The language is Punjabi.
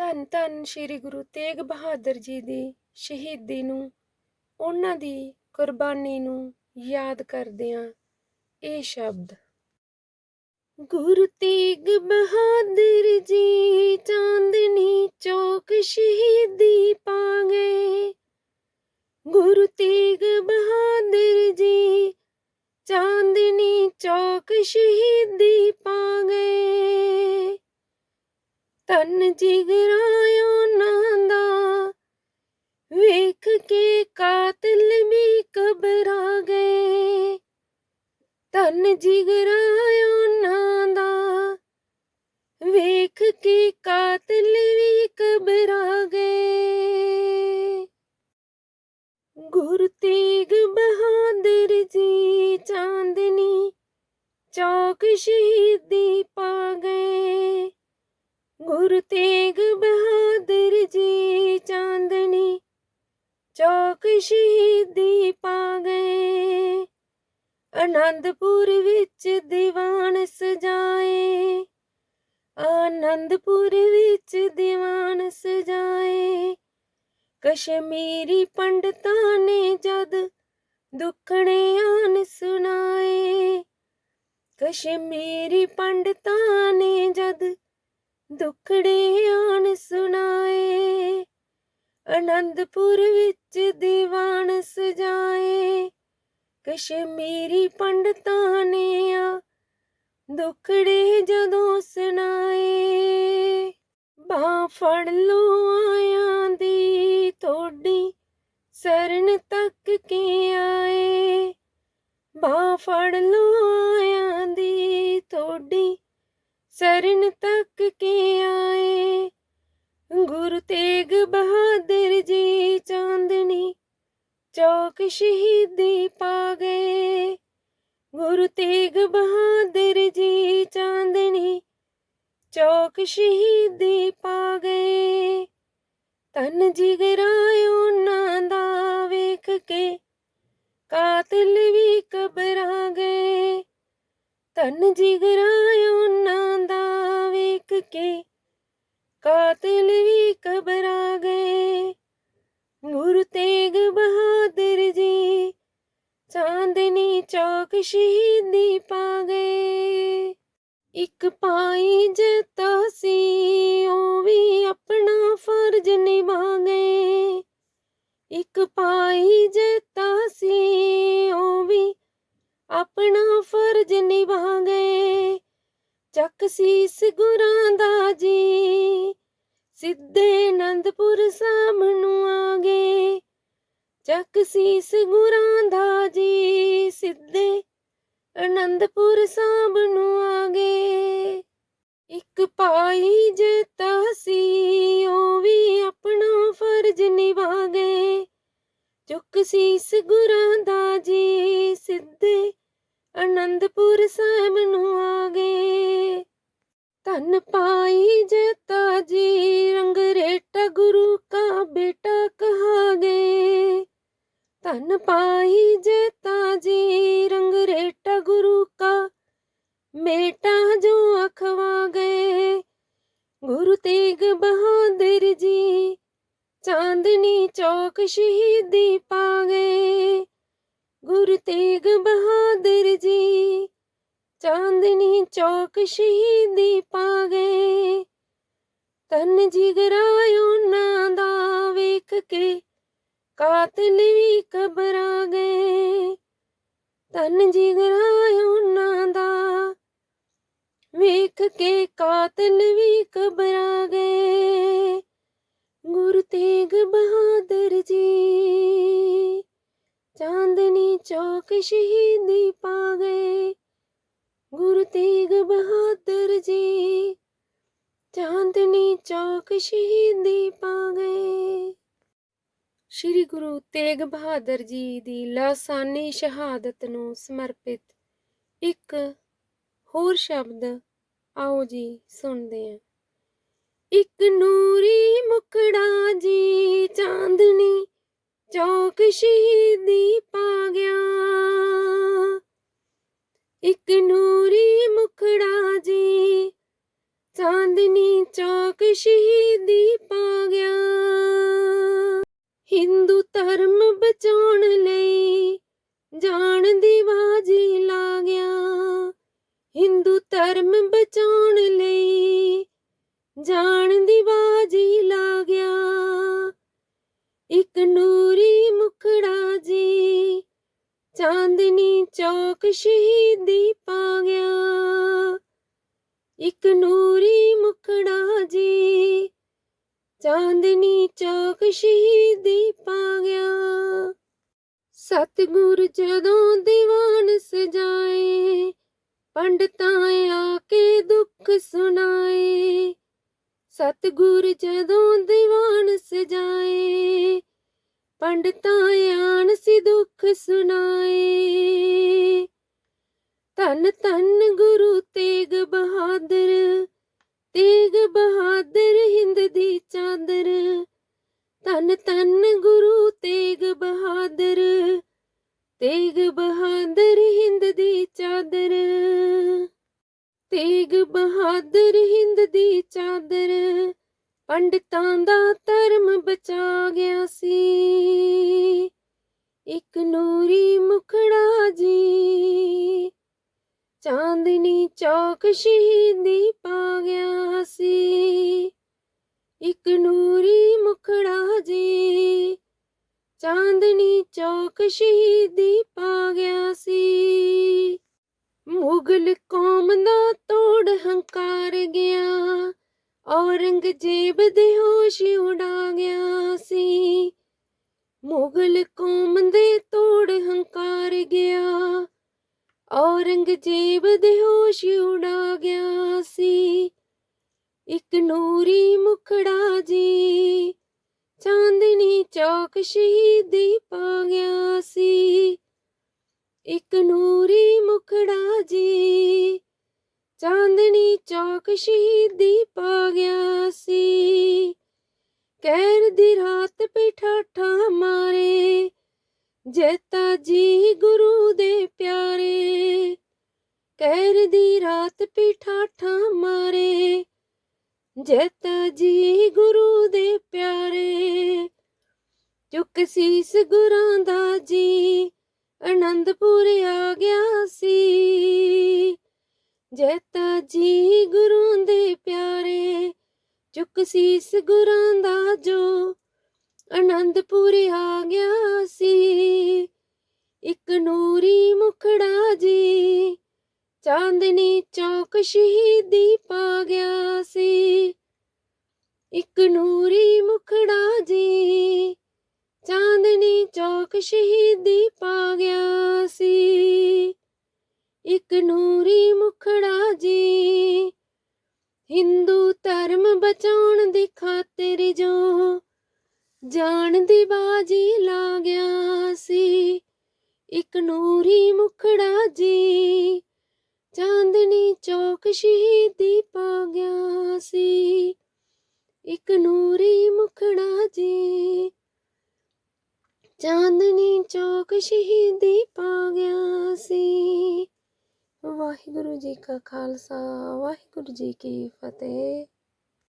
ਧੰਨ ਧੰਨ ਸ੍ਰੀ ਗੁਰੂ ਤੇਗ ਬਹਾਦਰ ਜੀ ਦੀ ਸ਼ਹੀਦੀ ਨੂੰ, ਉਹਨਾਂ ਦੀ ਕੁਰਬਾਨੀ ਨੂੰ ਯਾਦ ਕਰਦਿਆਂ ਇਹ ਸ਼ਬਦ। ਗੁਰੂ ਤੇਗ ਬਹਾਦਰ ਜੀ ਚਾਂਦਨੀ ਚੌਕ ਸ਼ਹੀਦੀ ਪਾ ਗਏ ਗੁਰੂ ਤੇਗ ਬਹਾਦਰ ਜੀ ਚਾਂਦਨੀ ਚੌਕ ਸ਼ਹੀਦੀ ਪਾ ਗਏ ਤਨ ਜਿਗਰਾਇਓ ਦਾ। ਵੇਖ ਕੇ ਕਾਤਲ ਵੀ ਘਬਰਾ ਗਏ ਤਨ ਜਿਗਰਾਇਓ ਦਾ। ਵੇਖ ਕੇ ਕਾਤਲ ਵੀ ਘਬਰਾ ਗਏ ਗੁਰ ਤੇਗ ਬਹਾਦਰ ਜੀ ਚਾਂਦਨੀ ਚੌਕ ਸ਼ਹੀਦੀ ਆਨੰਦਪੁਰ ਵਿੱਚ ਦੀਵਾਨ ਸਜਾਏ। ਆਨੰਦਪੁਰ ਵਿੱਚ ਦੀਵਾਨ ਸਜਾਏ। ਕਸ਼ਮੀਰੀ ਪੰਡਤਾਂ ਨੇ ਜਦ ਦੁੱਖਣੇ ਆਨ ਸੁਣਾਏ। ਕਸ਼ਮੀਰੀ ਪੰਡਤਾਂ ਨੇ ਜਦ ਦੁੱਖੜੇ ਆਨ ਸੁਣਾਏ। ਅਨੰਦਪੁਰ ਵਿੱਚ ਦੀਵਾਨ ਸਜਾਏ। ਕਸ਼ਮੀਰੀ ਪੰਡਤਾਂ ਨੇ ਆ, ਦੁੱਖੜੇ ਜਦੋਂ ਸੁਣਾਏ। ਬਾਹ ਫੜ ਲੋ ਆਇਆਂ ਦੀ ਤੁਹਾਡੀ ਸਰਨ ਤੱਕ ਕੇ ਆਏ। ਬਾਹ ਫੜ ਲੋ ਆਇਆਂ ਦੀ ਤੁਹਾਡੀ ਸਰਨ ਤੱਕ ਕੇ ਆਏ। ਗੁਰੂ ਤੇਗ ਬਹਾਦਰ ਜੀ ਚਾਂਦਨੀ ਚੌਕ ਸ਼ਹੀਦੀ ਪਾ ਗਏ। ਗੁਰੂ ਤੇਗ ਬਹਾਦਰ ਜੀ ਚਾਂਦਨੀ ਚੌਕ ਸ਼ਹੀਦੀ ਪਾ ਗਏ। ਤਨ ਜਿਗਰਾਇਓ ਨਾ ਦਾ ਵੇਖ ਕੇ ਕਾਤਲ ਵੀ ਘਬਰਾ ਗਏ। ਤਨ ਜਿਗਰਾਇਓ ਨਾ ਦਾ ਵੇਖ ਕੇ ਕਾਤਲ ਚੌਕ ਸ਼ਹੀਦੀ ਪਾ ਗਏ। ਇੱਕ ਪਾਈ ਜਤਾ ਸੀ, ਉਹ ਵੀ ਆਪਣਾ ਫਰਜ਼ ਨਿਭਾ ਗਏ। ਇੱਕ ਪਾਈ ਜਤਾ ਸੀ, ਉਹ ਵੀ ਆਪਣਾ ਫਰਜ਼ ਨਿਭਾ ਗਏ। ਚੱਕ ਸੀਸ ਗੁਰਾਂ ਦਾ ਜੀ, ਸਿੱਧੇ ਅਨੰਦਪੁਰ ਸਾਹਿਬ ਨੂੰ ਆ ਗਏ। ਚੱਕ ਸੀਸ ਗੁਰਾਂ ਦਾ ਜੀ ਸਿੱਧੇ ਆਨੰਦਪੁਰ ਸਾਹਿਬ ਨੂੰ ਆ ਗਏ ਇੱਕ ਪਾਈ ਜਤਾ ਸੀ ਉਹ ਵੀ ਆਪਣਾ ਫਰਜ਼ ਨਿਭਾ ਗਏ ਚੁੱਕ ਸੀਸ ਗੁਰਾਂ ਦਾ ਜੀ ਸਿੱਧੇ ਅਨੰਦਪੁਰ ਸਾਹਿਬ ਨੂੰ ਆ ਗਏ ਧਨ ਪਾਈ ਜਤਾ ਜੀ ਰੰਗਰੇਟਾ ਗੁਰੂ ਕਾ ਬੇਟਾ ਤਨ ਪਾਈ ਜੇ ਤਾਜੀ ਰੰਗ ਰੇਟਾ ਗੁਰੂ ਕਾ। ਮੇਟਾ ਜੋ ਅਖਵਾ ਗਏ। ਗੁਰੂ ਤੇਗ ਬਹਾਦਰ ਜੀ, ਚਾਂਦਨੀ ਚੌਕ ਸ਼ਹੀਦੀ ਪਾ ਗਏ। ਗੁਰੂ ਤੇਗ ਬਹਾਦਰ ਜੀ, ਚਾਂਦਨੀ ਚੌਕ ਸ਼ਹੀਦੀ ਪਾ ਗਏ। ਤਨ ਜਿਗਰਾ ਉਹਨਾਂ ਦਾ ਵੇਖ ਕੇ ਕਾਤਲ ਵੀ ਕਬਰਾਂ ਗਏ। ਤਨ ਜਿਗਰਾ ਉਹਨਾਂ ਦਾ। ਵੇਖ ਕੇ ਕਾਤਲ ਵੀ ਕਬਰਾਂ ਗਏ। ਗੁਰੂ ਤੇਗ ਬਹਾਦਰ ਜੀ, ਚਾਂਦਨੀ ਚੌਕ ਸ਼ਹੀਦੀ ਪਾ ਗਏ। ਗੁਰੂ ਤੇਗ ਬਹਾਦਰ ਜੀ, ਚਾਂਦਨੀ ਚੌਕ ਸ਼ਹੀਦੀ ਪਾ ਗਏ। ਸ਼੍ਰੀ ਗੁਰੂ ਤੇਗ ਬਹਾਦਰ ਜੀ ਦੀ ਲਾਸਾਨੀ ਸ਼ਹਾਦਤ ਨੂੰ ਸਮਰਪਿਤ ਇੱਕ ਹੋਰ ਸ਼ਬਦ ਆਓ ਜੀ ਸੁਣਦੇ ਹਾਂ। ਇੱਕ ਨੂਰੀ ਮੁਖੜਾ ਜੀ ਚਾਂਦਨੀ ਚੌਕ ਸ਼ਹੀਦੀ ਪਾ ਗਿਆ। ਇੱਕ ਨੂਰੀ ਮੁਖੜਾ ਜੀ ਚਾਂਦਨੀ ਚੌਕ ਸ਼ਹੀਦੀ ਹਿੰਦੂ ਧਰਮ ਬਚਾਉਣ ਲਈ ਜਾਣ ਦੀ ਬਾਜੀ ਲਾ ਗਿਆ ਹਿੰਦੂ ਧਰਮ ਬਚਾਉਣ ਲਈ ਜਾਣ ਦੀ ਬਾਜੀ ਲਾ ਗਿਆ ਇੱਕ ਨੂਰੀ ਮੁਖੜਾ ਜੀ ਚਾਂਦਨੀ ਚੌਕ ਸ਼ਹੀਦੀ ਪਾ ਗਿਆ। ਇੱਕ ਨੂਰੀ ਮੁਖੜਾ ਚਾਂਦਨੀ ਚੌਕ ਸ਼ਹੀਦੀ ਪਾ ਗਿਆ ਸਤਿਗੁਰ ਜਦੋਂ ਦੀਵਾਨ ਸਜਾਏ, ਪੰਡਤਾਂ ਆ ਕੇ ਦੁੱਖ ਸੁਣਾਏ। ਸਤਿਗੁਰ ਜਦੋਂ ਦੀਵਾਨ ਸਜਾਏ, ਪੰਡਤਾਂ ਆਣ ਸੀ ਦੁੱਖ ਸੁਣਾਏ। ਧੰਨ ਧੰਨ ਗੁਰੂ ਤੇਗ ਬਹਾਦਰ ਤੇਗ ਬਹਾਦਰ ਹਿੰਦ ਦੀ ਚਾਦਰ ਧੰਨ ਧੰਨ ਗੁਰੂ ਤੇਗ ਬਹਾਦਰ ਤੇਗ ਬਹਾਦਰ ਹਿੰਦ ਦੀ ਚਾਦਰ। ਤੇਗ ਬਹਾਦਰ ਹਿੰਦ ਦੀ ਚਾਦਰ, ਪੰਡਤਾਂ ਦਾ ਧਰਮ ਬਚਾ ਗਿਆ ਸੀ। ਇੱਕ ਨੂਰੀ ਮੁਖੜਾ ਜੀ, ਚਾਂਦਨੀ ਚੌਕ ਸ਼ਹੀਦੀ ਇੱਕ ਨੂਰੀ ਮੁਖੜਾ ਜੀ। ਚਾਂਦਨੀ ਚੌਕ ਸ਼ਹੀਦੀ ਪਾ ਗਿਆ ਸੀ। ਮੁਗਲ ਕੌਮ ਦਾ ਤੋੜ ਹੰਕਾਰ ਗਿਆ। ਔਰੰਗਜ਼ੇਬ ਦੇ ਹੋਸ਼ ਉਡਾ ਗਿਆ ਸੀ। ਮੁਗਲ ਕੌਮ ਦੇ ਤੋੜ ਹੰਕਾਰ ਗਿਆ। ਔਰੰਗਜ਼ੇਬ ਦੇ ਇੱਕ ਨੂਰੀ ਮੁਖੜਾ ਜੀ। ਚਾਂਦਨੀ ਚੌਕ ਸ਼ਹੀਦੀ ਪਾ ਗਿਆ ਸੀ। ਇੱਕ ਨੂਰੀ ਮੁਖੜਾ ਜੀ। ਚਾਂਦਨੀ ਚੌਕ ਸ਼ਹੀਦੀ ਪਾ ਗਿਆ ਸੀ। ਕਹਿਰ ਦੀ ਰਾਤ ਪਿਠਾਠਾ ਮਾਰੇ। ਜੇਤਾ ਜੀ ਗੁਰੂ ਦੇ ਪਿਆਰੇ। ਕਹਿਰ ਦੀ ਰਾਤ ਪਿਠਾਠਾ ਮਾਰੇ। ਜੇਤਾ ਜੀ ਗੁਰੂ ਦੇ ਪਿਆਰੇ, ਚੁੱਕ ਸੀਸ ਗੁਰਾਂ ਦਾ ਜੀ, ਅਨੰਦਪੁਰ ਆ ਗਿਆ ਸੀ। ਜੈਤਾ ਜੀ ਗੁਰੂ ਦੇ ਪਿਆਰੇ, ਚੁੱਕ ਸੀਸ ਗੁਰਾਂ ਦਾ ਜੋ, ਅਨੰਦਪੁਰ ਆ ਗਿਆ ਸੀ। ਇੱਕ ਨੂਰੀ ਮੁਖੜਾ ਜੀ ਚਾਂਦਨੀ ਚੌਕ ਸ਼ਹੀਦੀ ਪਾ ਗਿਆ ਸੀ। ਇੱਕ ਨੂਰੀ ਮੁਖੜਾ ਜੀ, ਚਾਂਦਨੀ ਚੌਕ ਸ਼ਹੀਦੀ ਪਾ ਗਿਆ ਸੀ। ਇੱਕ ਨੂਰੀ ਮੁਖੜਾ ਜੀ, ਹਿੰਦੂ ਧਰਮ ਬਚਾਉਣ ਦੀ ਖਾਤਰ ਜੋ ਜਾਣ ਦੀ ਬਾਜੀ ਲਾ ਗਿਆ ਸੀ। ਇੱਕ ਨੂਰੀ ਮੁਖੜਾ ਜੀ ਚਾਂਦਨੀ ਚੌਕ ਸ਼ਹੀਦੀ ਪਾ ਗਿਆ ਸੀ। ਇੱਕ ਨੂਰੀ ਮੁਖੜਾ ਜੀ। ਚਾਂਦਨੀ ਚੌਕ ਸ਼ਹੀਦੀ ਪਾ ਗਿਆ ਸੀ। ਵਾਹਿਗੁਰੂ ਜੀ ਕਾ ਖਾਲਸਾ, ਵਾਹਿਗੁਰੂ ਜੀ ਕੀ ਫਤਿਹ।